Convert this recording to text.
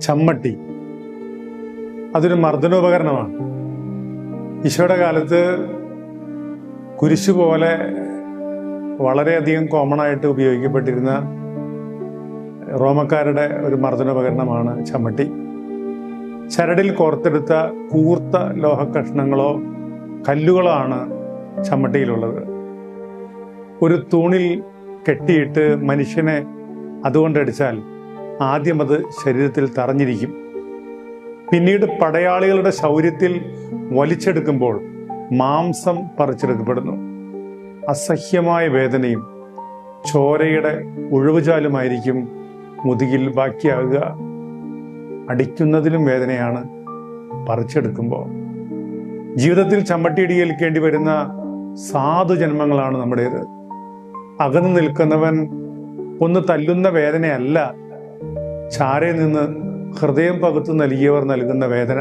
ചമ്മട്ടി. അതൊരു മർദ്ദനോപകരണമാണ്. ഈശോയുടെ കാലത്ത് കുരിശു പോലെ വളരെയധികം കോമൺ ആയിട്ട് ഉപയോഗിക്കപ്പെട്ടിരുന്ന റോമക്കാരുടെ ഒരു മർദ്ദനോപകരണമാണ് ചമ്മട്ടി. ചരടിൽ കോർത്തെടുത്ത കൂർത്ത ലോഹ കഷ്ണങ്ങളോ കല്ലുകളോ ആണ് ചമ്മട്ടിയിലുള്ളത്. ഒരു തൂണിൽ കെട്ടിയിട്ട് മനുഷ്യനെ അതുകൊണ്ടടിച്ചാൽ ആദ്യം അത് ശരീരത്തിൽ തറഞ്ഞിരിക്കും. പിന്നീട് പടയാളികളുടെ ശൗര്യത്തിൽ വലിച്ചെടുക്കുമ്പോൾ മാംസം പറിച്ചെടുക്കപ്പെടുന്നു. അസഹ്യമായ വേദനയും ചോരയുടെ ഒഴിവുചാലുമായിരിക്കും മുതുകിൽ ബാക്കിയാകുക. അടിക്കുന്നതിലും വേദനയാണ് പറിച്ചെടുക്കുമ്പോൾ. ജീവിതത്തിൽ ചമ്മട്ടിയിടിയേൽക്കേണ്ടി വരുന്ന സാധു ജന്മങ്ങളാണ് നമ്മുടേത്. അകന്നു നിൽക്കുന്നവൻ ഒന്ന് തല്ലുന്ന വേദനയല്ല ചാരെ നിന്ന് ഹൃദയം പകുത്തു നൽകിയവർ നൽകുന്ന വേദന.